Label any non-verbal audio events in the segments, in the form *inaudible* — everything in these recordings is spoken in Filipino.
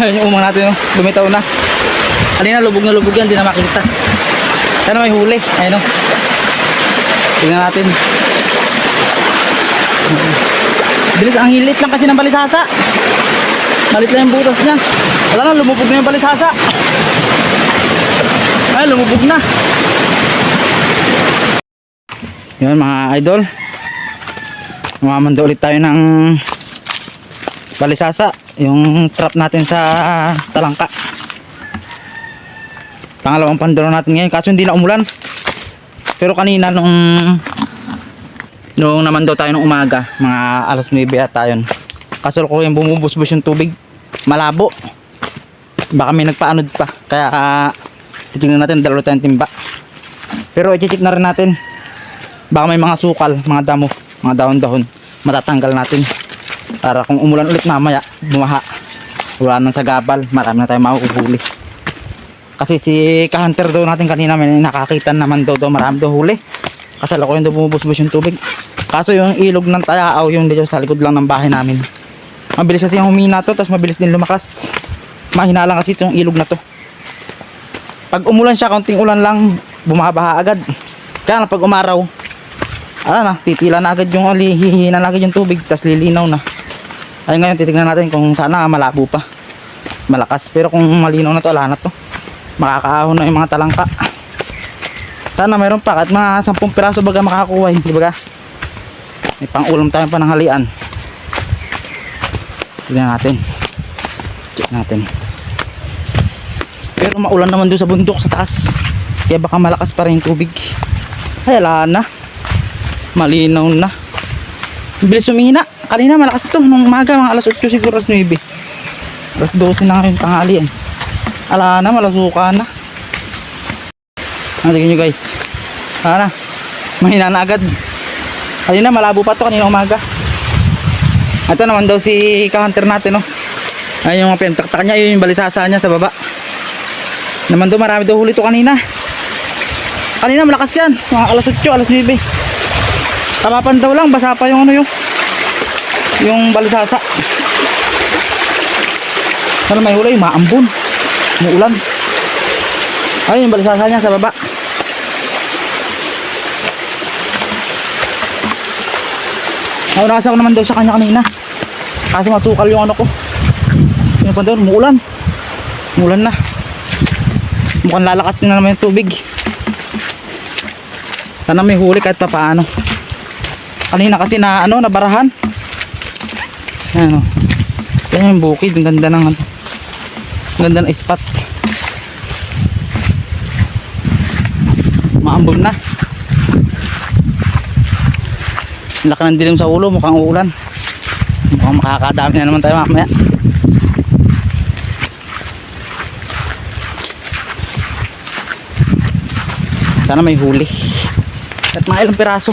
Ayun yung umang natin, oh. lumitaw na. Kanina lubog na lubog yan, di na makita. Sana may huli. Ayun oh. Tingnan natin. Bilis, ang hilit lang kasi ng balisasa. Malit lang yung butas niya. Wala na, lumubog na yung balisasa. Ay, lumubog na. Yan mga idol. Mamamando ulit tayo ng balisasa. Yung trap natin sa talangka. Pangalawang pandoro natin ngayon. Kaso hindi na umulan. Pero kanina nung nung naman daw tayo ng umaga, mga alas 9 ata yun. Kaso ko yung bumubusbus yung tubig. Malabo. Baka may nagpaanod pa. Kaya ah, titingnan natin dalawa tayong timba. Pero i-check na rin natin. Baka may mga sukal, mga damo, mga dahon-dahon. Matatanggal natin. Para kung umulan ulit mamaya, bumaha. Wala nang sagabal, marami na tayong mahuhuli. Kasi si ka-hunter daw natin kanina may nakakita naman daw daw marami daw huli. Kasi ako yung daw bumubusbus yung tubig. Kaso yung ilog ng Tayaaw yung dito sa likod lang ng bahay namin. Mabilis kasi yung humina to, tapos mabilis din lumakas. Mahina lang kasi itong ilog na to. Pag umulan siya, kaunting ulan lang, bumabaha agad. Kaya na pag umaraw, ano na, titila na agad yung ali, hihina na agad yung tubig, tapos lilinaw na. Ay ngayon, titignan natin kung sana malabo pa. Malakas. Pero kung malinaw na to, ala na to. Makakaahon na yung mga talangka. Sana mayroon pa, at mga 10 piraso baga makakuha, di ba? May pang-ulam tayong pananghalian. Tignan natin. Check natin. Pero maulan naman doon sa bundok sa taas. Kaya baka malakas pa rin yung tubig. Ay, ala na. Malinaw na. Bilis umihina. Kanina malakas ito. Nung umaga, mga alas 8 siguro, alas 9. Alas 12 na ngayon tanghali yan. Ala na, malasuka na. Tingin nyo guys? Ala na. Mahina na agad. Kanina malabo pa to kanina umaga. Ito naman daw si ka-hunter natin, no. Ayun yung mga pinagtaktak niya, yun yung balisasa niya sa baba. Naman daw marami daw huli to kanina. Kanina malakas yan, mga alas 8, alas 9. Kapapan daw lang, basa pa yung ano yung yung balisasa. Sana may huli, maambon. Muulan. Ayun yung balisasa niya sa baba. Naunasa ko naman daw sa kanya kanina. Kasi masukal yung ano ko. Yung pa doon, muulan. Muulan na. Mukhang lalakas na naman yung tubig. Sana may huli kahit pa paano. Kanina kasi na ano, nabarahan. Ayan o. Yan yung bukid. Ang ganda ng ano. Ang ganda ng spot. Maambon na. Laki ng dilim sa ulo, mukhang uulan. Mukhang makakadami na naman tayo mamaya. Sana may huli. At mga ilang piraso.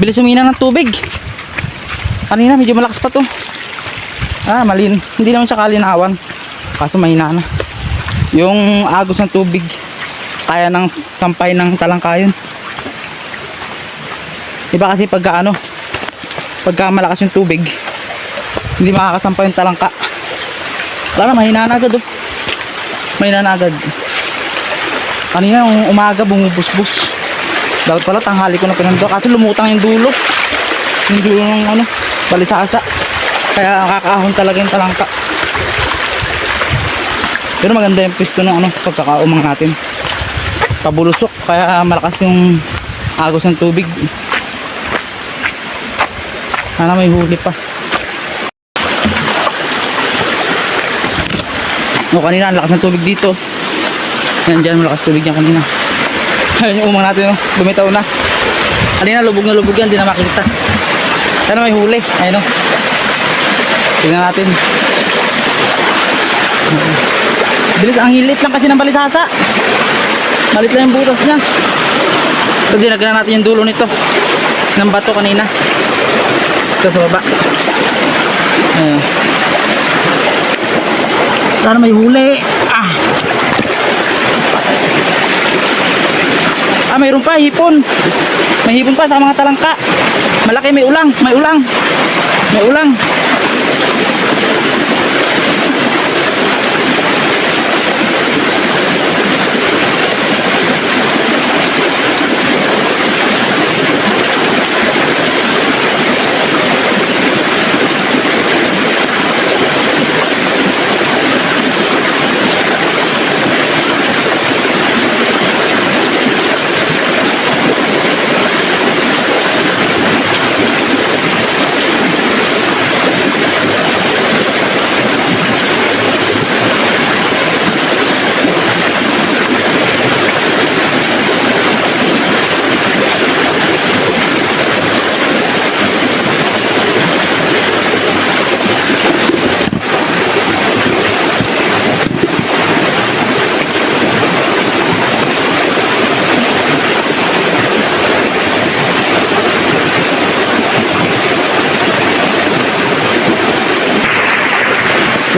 Bilis umina ng tubig. Kanina medyo malakas pa to. Ah, malin. Hindi naman siya kalinawan. Kaso mahina na. Yung agos ng tubig kaya ng sampay ng talangkayon. Iba kasi pagka ano, pagka malakas yung tubig, hindi makakasampay yung talangka. Wala na, mahina na agad oh. Mahina na agad. Kanina yung umaga bumubusbus. Dapat pala tanghali ko na pinando. Kasi lumutang yung dulo. Yung dulo ng ano, balisasa. Kaya nakakaahon talaga yung talangka. Pero maganda yung pisto ng ano, pagkakaumang natin. Pabulusok, kaya malakas yung agos ng tubig. Sana may huli pa. O kanina ang lakas ng tubig dito. Yan dyan malakas tubig yan kanina. *laughs* Ayun yung umang natin, no? lumitaw na. Kanina lubog na lubog yan, di na makita. Sana may huli. Ayun o. Tingnan natin. Bilis, ang hilit lang kasi ng balisasa. Malit lang yung butas niya. So, dinagyan natin yung dulo nito. Ng bato kanina. Ito sa baba. Ayun. Sana may huli. Ah, mayroon pa, hipon. May hipon pa sa mga talangka. Malaki, may ulang, may ulang. May ulang.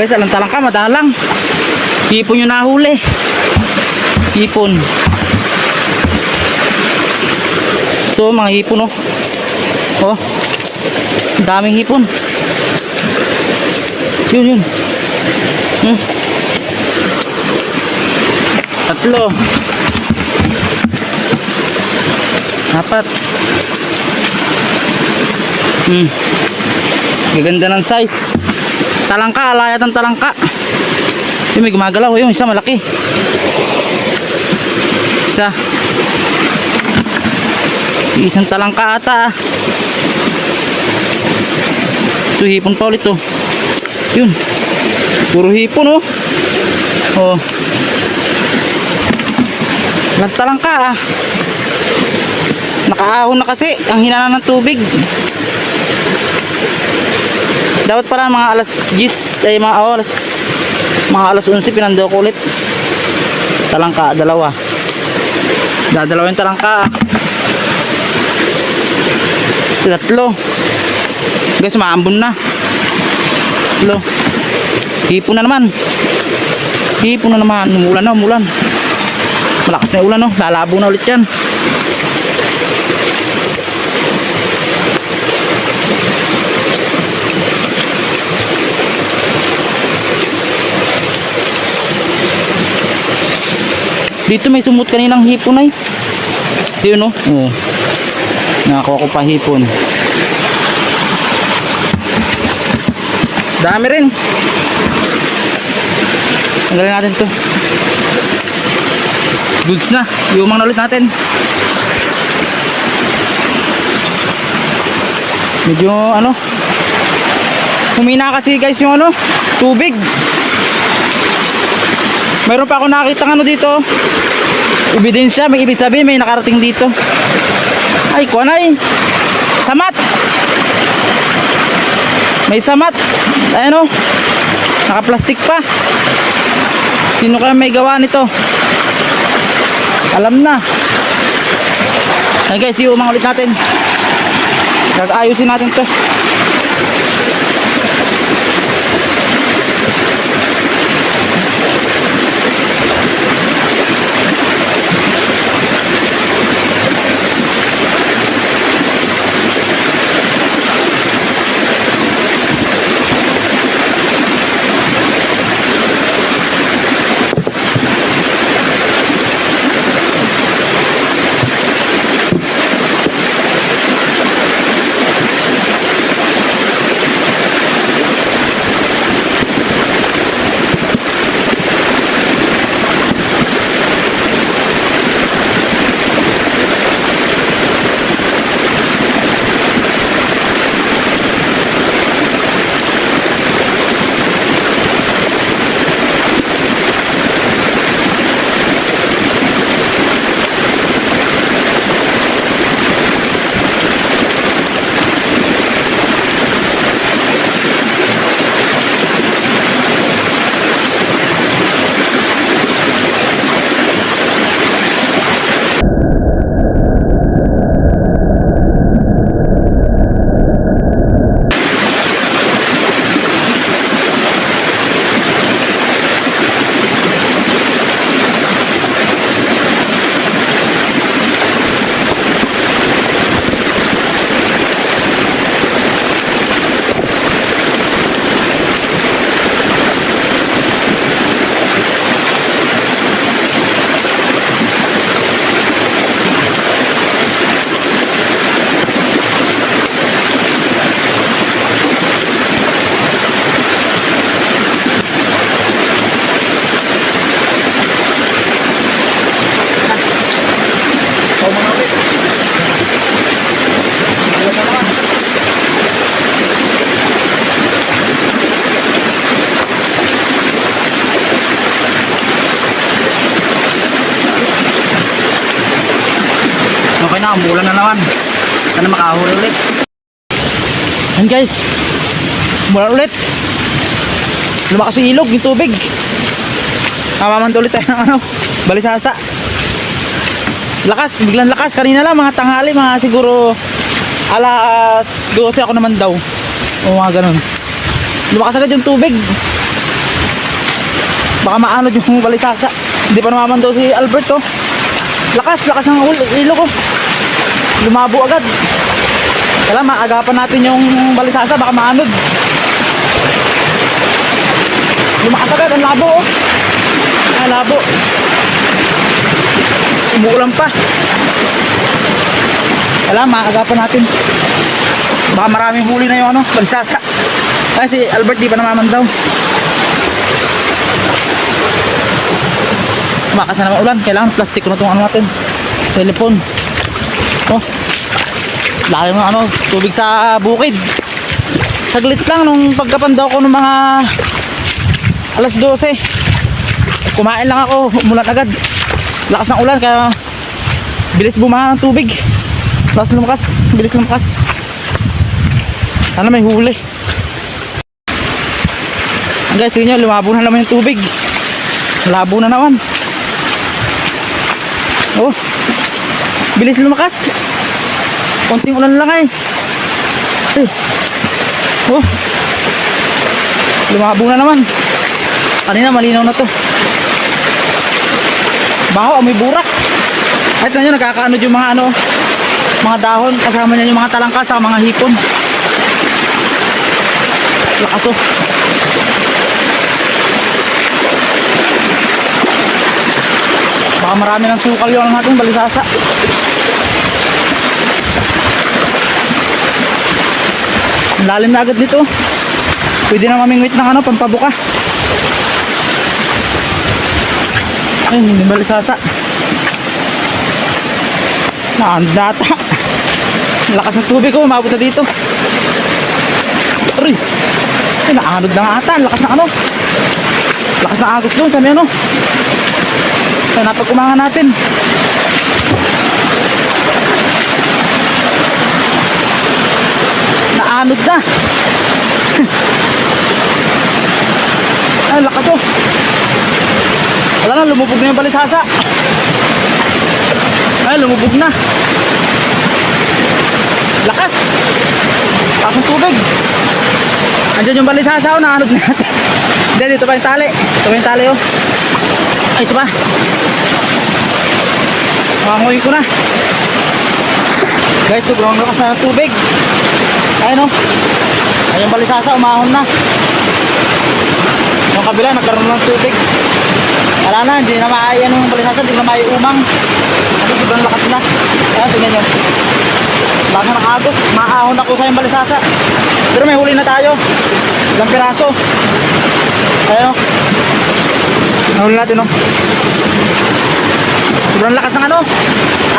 Guys, alang-talang ka, madalang. Hipon yung nahuli. Hipon. Ito, mga hipon, oh. Oh. Daming hipon. Yun, yun. Hmm. Tatlo. Apat. Hmm. Gaganda ng size. Talangka, alayat ng talangka. Yung may gumagalaw, yung isa malaki. Isa. Isang talangka ata ah. Ito, hipon pa ulit to. Yun. Puro hipon oh. Oh. Nagtalangka ah. Nakaahon na kasi ang hinana ng tubig. Dapat pala mga alas 10 ay mga oh, alas mga alas 11 pinandaw ko ulit. Talangka dalawa. Dadalawa yung talangka. Tatlo. Guys, maambon na. Tatlo. Hipon na naman. Hipon na naman. Umulan na, umulan. Malakas na ulan, no? Lalabo na ulit yan. Dito may sumut kaninang hipon ay. Yun no? Oo. Nakakuha ko pa hipon. Dami rin. Tanggalin natin to. Goods na. Iumang na ulit natin. Medyo ano. Humina kasi guys yung ano. Tubig. Mayroon pa ako nakita ano dito. Ebidensya, may ibig sabihin may nakarating dito. Ay, kuha na eh. Samat. May samat. Ayan o. Nakaplastik pa. Sino kaya may gawa nito? Alam na. Ay guys, iumang ulit natin. Gagayusin natin to. Naman. Sana makahuli ulit. Yan guys. Umulan ulit. Lumakas yung ilog, yung tubig. Mamamanto ulit tayo ng ano, balisasa. Lakas, biglang lakas. Kanina lang, mga tanghali, mga siguro alas 12 ako naman daw. O mga ganun. Lumakas agad yung tubig. Baka maanod yung balisasa. Hindi pa namaman daw si Alberto. Lakas, lakas ng ul- ilo ko. Lumabo agad. Kailangan maagapan natin yung balisasa, baka maanod. Lumakas agad, ang labo oh. Ang labo. Umuulan pa. Kailangan maagapan natin. Baka maraming huli na yung ano, balisasa. Kasi si Albert di pa namaman daw. Tumakas na naman ulan. Kailangan plastic na itong ano natin. Telepon. Oh. Laki ng ano, tubig sa bukid. Saglit lang nung pagkapandaw ko ng mga alas 12. Kumain lang ako, umulan agad. Lakas ng ulan kaya bilis bumaha ng tubig. Lakas lumakas, bilis lumakas. Sana may huli. Guys, tingnan nyo, lumabo na naman yung tubig. Labo na naman. Oh. Bilis lumakas. Konting ulan lang ay. Eh. Oh. Lumabo na naman. Kanina malinaw na to. Baho, amoy burak. At nyo, nagkakaanod yung mga ano, mga dahon. Kasama niya yung mga talangka sa mga hipon. Lakas oh. Baka marami ng sukal yung ano natin, balisasa. Lalim na agad dito. Pwede na mamingwit ng ano, pampabuka. Ayun, hindi balisasa. Naandata. Lakas ng tubig ko, umabot na dito. Aray. Ay, naanod na nga ata. Lakas ng ano. Lakas ng agos doon. Sabi ano. Kaya napagkumangan natin. Naanod na. *laughs* Ay, lakas oh. Wala na, lumubog na yung balisasa. Ay, lumubog na. Lakas. Lakas tubig. Andiyan yung balisasa oh, naanod na. *laughs* Hindi, dito pa yung tali. Ito pa yung tali oh. Ay, ito pa. Makangoy ko na. *laughs* Guys, sobrang lakas na ng tubig. Ayun oh. Ayun balisasa, umahon na. Yung kabila, nagkaroon ng tubig. Wala na, hindi na maayan yung balisasa, hindi na maiumang. Ano, sobrang lakas na. Ayan, tingnan nyo. Lakas na ng agos. Maahon ako sa yung balisasa. Pero may huli na tayo. Ilang piraso. Ayun oh. Nahuli natin oh. Sobrang lakas ng ano.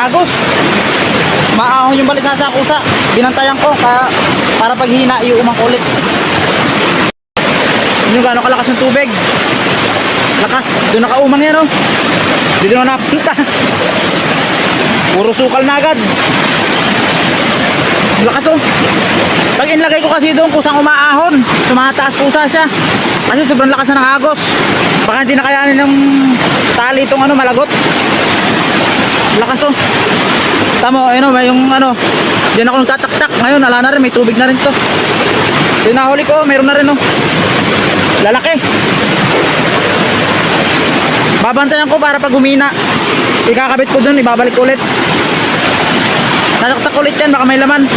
Agos. Maahon yung balisa sa kusa. Binantayan ko ka, para pag hina iumang ko ulit. Yun yung gano'ng kalakas ng tubig. Lakas. Doon nakaumang yan oh. Dito na napunta. *laughs* Puro sukal na agad. Lakas oh. Pag inlagay ko kasi doon kusang umaahon. Sumataas kusa siya. Kasi sobrang lakas na ng agos. Baka hindi na kayanin ng tali itong ano malagot. Lakas oh. Tamo, ayun oh, may yung ano. Diyan ako nagtataktak. Ngayon, ala na rin, may tubig na rin to. Yung ko, mayroon na rin oh. Lalaki. Babantayan ko para pag humina. Ikakabit ko dun, ibabalik ulit. Tataktak ulit yan, baka may laman.